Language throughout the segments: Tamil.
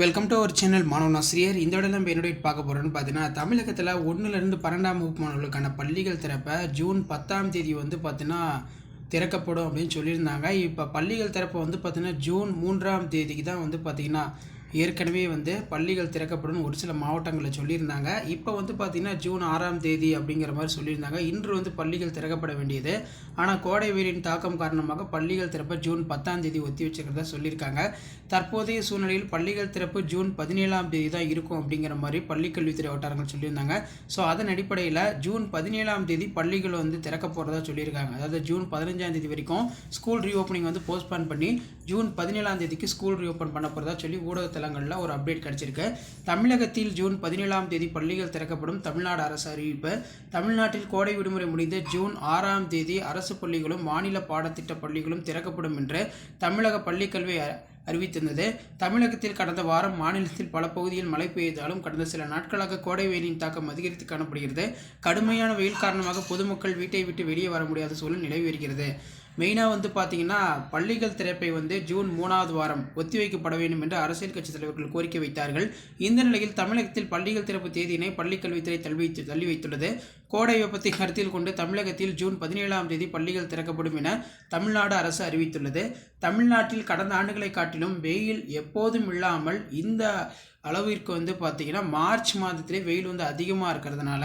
வெல்கம் டு அவர் சேனல் மாணவன் ஆசிரியர் இந்த இடம் நம்ம என்னுடைய பார்க்க போகிறோம்னு பார்த்தீங்கன்னா தமிழகத்தில் ஒன்றுலேருந்து பன்னெண்டாம் வகுப்பு மாணவர்களுக்கான பள்ளிகள் திறப்ப ஜூன் பத்தாம் தேதி வந்து பார்த்தீங்கன்னா திறக்கப்படும் அப்படின்னு சொல்லியிருந்தாங்க. இப்போ பள்ளிகள் திறப்பு வந்து பார்த்திங்கன்னா ஜூன் மூன்றாம் தேதிக்கு தான் வந்து பார்த்திங்கன்னா ஏற்கனவே வந்து பள்ளிகள் திறக்கப்படும் ஒரு சில மாவட்டங்களில் சொல்லியிருந்தாங்க. இப்போ வந்து பார்த்திங்கன்னா ஜூன் ஆறாம் தேதி அப்படிங்கிற மாதிரி சொல்லியிருந்தாங்க. இன்று வந்து பள்ளிகள் திறக்கப்பட வேண்டியது. ஆனால் கோடை வெயிலின் தாக்கம் காரணமாக பள்ளிகள் திறப்ப ஜூன் பத்தாம் தேதி ஒத்தி வச்சுக்கிறதா சொல்லியிருக்காங்க. தற்போதைய சூழ்நிலையில் பள்ளிகள் திறப்பு ஜூன் பதினேழாம் தேதி தான் இருக்கும் அப்படிங்கிற மாதிரி பள்ளிக்கல்வித்துறை வட்டாரங்கள் சொல்லியிருந்தாங்க. ஸோ அதன் அடிப்படையில் ஜூன் பதினேழாம் தேதி பள்ளிகள் வந்து திறக்க போகிறதா சொல்லியிருக்காங்க. அதாவது ஜூன் பதினஞ்சாம் தேதி வரைக்கும் ஸ்கூல் ரீஓப்பனிங் வந்து போஸ்ட்பான் பண்ணி ஜூன் பதினேழாம் தேதிக்கு ஸ்கூல் ரீஓப்பன் பண்ண போகிறதா சொல்லி தளங்களில் ஒரு அப்டேட் கிடச்சிருக்கு. தமிழகத்தில் ஜூன் பதினேழாம் தேதி பள்ளிகள் திறக்கப்படும் தமிழ்நாடு அரசு அறிவிப்பு. தமிழ்நாட்டில் கோடை விடுமுறை முடிந்து ஜூன் ஆறாம் தேதி அரசு பள்ளிகளும் மாநில பாடத்திட்ட பள்ளிகளும் திறக்கப்படும் என்று தமிழக பள்ளிக்கல்வி அறிவித்திருந்தது. தமிழகத்தில் கடந்த வாரம் மாநிலத்தில் பல பகுதியில் மழை பெய்தாலும் கடந்த சில நாட்களாக கோடை வெயிலின் தாக்கம் அதிகரித்து காணப்படுகிறது. கடுமையான வெயில் காரணமாக பொதுமக்கள் வீட்டை விட்டு வெளியே வர முடியாத சூழல் நிலவி வருகிறது. மெயினாக வந்து பார்த்தீங்கன்னா பள்ளிகள் திறப்பை வந்து ஜூன் மூணாவது வாரம் ஒத்திவைக்கப்பட வேண்டும் என்று அரசியல் கட்சி தலைவர்கள் கோரிக்கை வைத்தார்கள். இந்த நிலையில் தமிழகத்தில் பள்ளிகள் திறப்பு தேதியினை பள்ளிக்கல்வித்துறை தள்ளி வைத்து தள்ளி வைத்துள்ளது. கோடை வெப்பத்தை கருத்தில் கொண்டு தமிழகத்தில் ஜூன் பதினேழாம் தேதி பள்ளிகள் திறக்கப்படும் என தமிழ்நாடு அரசு அறிவித்துள்ளது. தமிழ்நாட்டில் கடந்த ஆண்டுகளை காட்டிலும் வெயில் எப்போதும் இல்லாமல் இந்த அளவிற்கு வந்து பார்த்திங்கன்னா மார்ச் மாதத்திலே வெயில் வந்து அதிகமாக இருக்கிறதுனால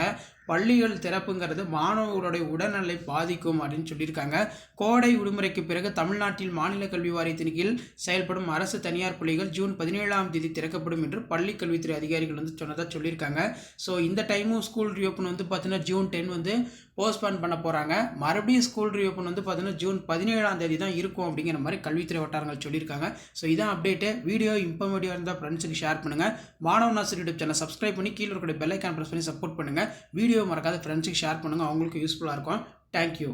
பள்ளிகள் திறப்புங்கிறது மாணவர்களுடைய உடல்நலை பாதிக்கும் அப்படின்னு சொல்லியிருக்காங்க. கோடை விடுமுறைக்கு பிறகு தமிழ்நாட்டில் மாநில கல்வி வாரியத்தின் கீழ் செயல்படும் அரசு தனியார் பள்ளிகள் ஜூன் பதினேழாம் தேதி திறக்கப்படும் என்று பள்ளி கல்வித்துறை அதிகாரிகள் வந்து சொன்னதாக சொல்லியிருக்காங்க. ஸோ இந்த டைமும் ஸ்கூல் ரீஓப்பன் வந்து பார்த்தீங்கன்னா ஜூன் டென் வந்து போஸ்ட்பான் பண்ண போகிறாங்க மறுபடியும் ஸ்கூல் ரீஓப்பன் வந்து பார்த்தீங்கன்னா ஜூன் பதினேழாம் தேதி தான் இருக்கும் அப்படிங்கிற மாதிரி கல்வித்துறை வட்டாரங்கள் சொல்லியிருக்காங்க. ஸோ இதான் அப்டேட்டு வீடியோ இன்ஃபர்மேட்டிவாக இருந்தால் ஃப்ரெண்ட்ஸுக்கு ஷேர் பண்ணுங்கள் மாணவ நாசர் யூடியூப் சேனல் சப்ஸ்கிரைப் பண்ணி கீழே இருக்கிற பெல் ஐக்கான் ப்ரெஸ் பண்ணி சப்போர்ட் பண்ணுங்கள் வீடியோ மறக்காத ஃப்ரெண்ட்ஸுக்கு ஷேர் பண்ணுங்கள் அவங்களுக்கு யூஸ்ஃபுல்லாக இருக்கும். தேங்க்யூ